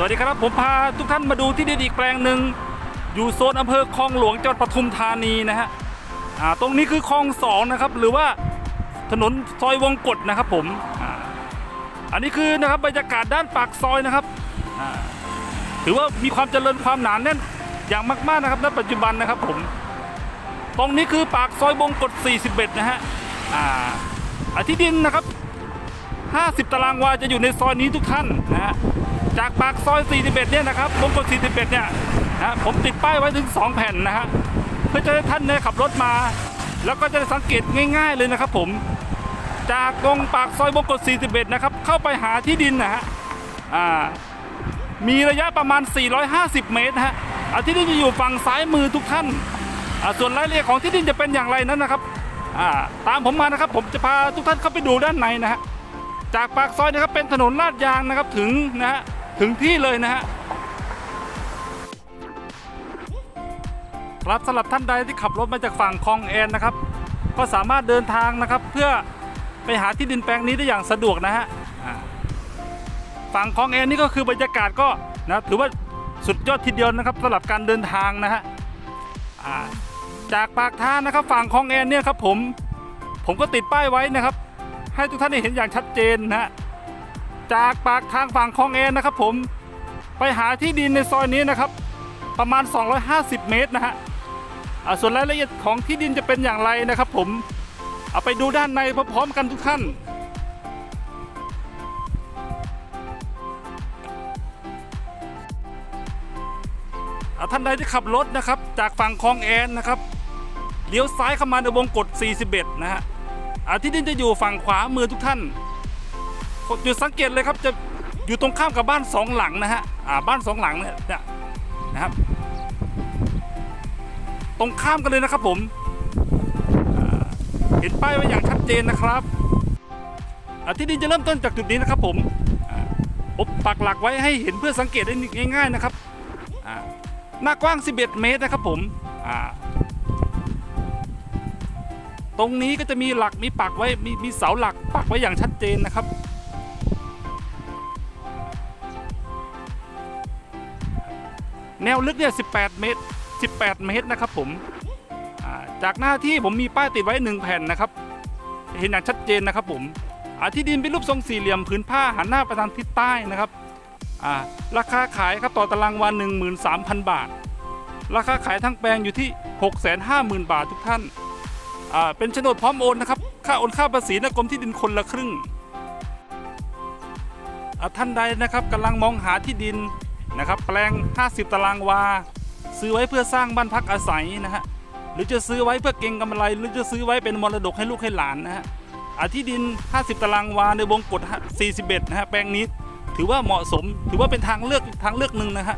สวัสดีครับ ผมพาทุกท่านมาดูที่ดินอีกแปลงหนึ่งอยู่โซนอำเภอคลองหลวงจังหวัดปทุมธานีนะฮะอ่าตรงนี้คือคลองสองนะครับ หรือว่าถนนซอยวงกฏนะครับผมอ่าอันนี้คือนะครับบรรยากาศด้านปากซอยนะครับอ่าถือว่ามีความเจริญความหนาแน่นอย่างมากๆนะครับณปัจจุบันนะครับผม ตรงนี้คือปากซอยวงกฏ41นะฮะอ่าอาที่ดินนะครับ 50 ตารางวาจะอยู่ในซอยนี้ทุกท่านนะฮะ จากปากซอย 41 เนี่ยนะครับวงกล41 เนี่ยนะผมติดป้ายไว้ถึง 2 แผ่นนะฮะเพื่อจะให้ท่านเนี่ยขับรถมา แล้วก็จะสังเกตง่าย ๆเลยนะครับ ผม จากตรงปากซอยวงกล41 นะครับ เข้าไปหาที่ดินนะฮะอ่ามีระยะประมาณ 450 เมตรฮะอาที่ดินจะอยู่ฝั่งซ้ายมือทุกท่านอ่าส่วนรายละเอียดของที่ดินจะเป็นอย่างไรนั้นนะครับอ่าตามผมมานะครับ ผมจะพาทุกท่านเข้าไปดูด้านในนะฮะจากปากซอยนะครับเป็นถนนลาดยางนะครับถึงนะฮะ ถึงที่เลยนะฮะครับสำหรับท่านใดที่ขับรถมาจากฝั่งคลองแอนนะครับ ก็สามารถเดินทางนะครับ เพื่อไปหาที่ดินแปลงนี้ได้อย่างสะดวกนะฮะฝั่งคลองแอนนี่ก็คือบรรยากาศก็นะถือว่าสุดยอดทีเดียวนะครับสำหรับการเดินทางนะฮะจากปากทางนะครับฝั่งคลองแอนเนี่ยครับผมผมก็ติดป้ายไว้นะครับ ให้ทุกท่านได้เห็นอย่างชัดเจนนะฮะ จากปากทางฝั่งคลองเอนนะครับผมไปหาที่ดินในซอยนี้นะครับ ประมาณ 250 เมตรนะฮะส่วนรายละเอียดของที่ดินจะเป็นอย่างไรนะครับผมเอาไปดูด้านในพร้อมๆกันทุกท่านท่านใดที่ขับรถนะครับ จากฝั่งคลองแอนนะครับเลี้ยวซ้ายเข้ามาในวงกฏ41 นะฮะที่ดินจะอยู่ฝั่งขวามือทุกท่าน จุดสังเกตเลยครับจะอยู่ตรงข้ามกับบ้านสองหลังนะฮะอ่าบ้านสองหลังเนี่ยนะครับ ตรงข้ามกันเลยนะครับผมเห็นป้ายไว้อย่างชัดเจนนะครับอาที่ดินจะเริ่มต้นจากจุดนี้นะครับผมผมปักหลักไว้ให้เห็นเพื่อสังเกตได้ง่าย ๆนะครับหน้ากว้าง 11 เมตรนะครับผมตรงนี้ก็จะมีหลักมีปักไว้มีมีเสาหลักปักไว้อย่างชัดเจนนะครับ แนวลึกเนี่ย18 เมตร 18 เมตรนะครับผมจากหน้าที่ผมมีป้ายติดไว้หนึ่งแผ่นนะครับ เห็นอย่างชัดเจนนะครับผมอ่าที่ดินเป็นรูปทรงสี่เหลี่ยมผืนผ้าหันหน้าไปทางทิศใต้นะครับราคาขายครับต่อตารางวา13,000 บาท ราคาขายทั้งแปลงอยู่ที่ 650,000 บาททุกท่าน เป็นโฉนดพร้อมโอนนะครับ ค่าโอนค่าภาษีนะกรมที่ดินคนละครึ่ง ท่านใดนะครับกำลังมองหาที่ดิน นะครับแปลง 50 ตารางวา ซื้อไว้เพื่อสร้างบ้านพักอาศัยนะฮะหรือจะซื้อไว้เพื่อเก็งกำไร หรือจะซื้อไว้เป็นมรดกให้ลูกให้หลานนะฮะอาที่ดิน 50 ตารางวาในวงกฏ41นะฮะแปลงนี้ถือว่าเหมาะสม ถือว่าเป็นทางเลือกทางเลือกหนึ่งนะฮะ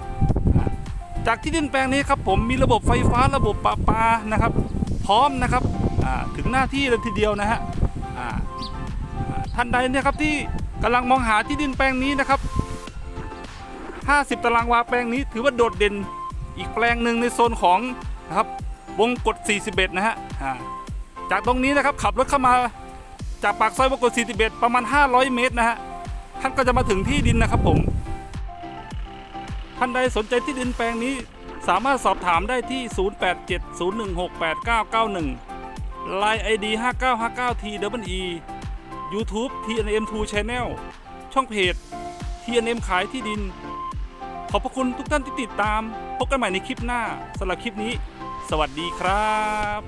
จากที่ดินแปลงนี้ครับผมมีระบบไฟฟ้าระบบประปานะครับ พร้อมนะครับถึงหน้าที่เลยทีเดียวนะฮะท่านใดเนี่ยครับที่กำลังมองหาที่ดินแปลงนี้นะครับ 50 ตารางวาแปลงนี้ถือว่าโดดเด่นอีกแปลงหนึ่งในโซนของนะครับวงกฏ41 นะฮะจากตรงนี้นะครับขับรถเข้ามาจากปากซอยวงกฏ41 ประมาณ 500 เมตรนะฮะท่านก็จะมาถึงที่ดินนะครับผมท่านใดสนใจที่ดินแปลงนี้สามารถสอบถามได้ที่ 0870168991 Line ID 5959TWE YouTube TNM2 Channel ช่องเพจ TNM ขายที่ดิน ขอบพระคุณทุกท่านที่ติดตาม พบกันใหม่ในคลิปหน้าสำหรับคลิปนี้ สวัสดีครับ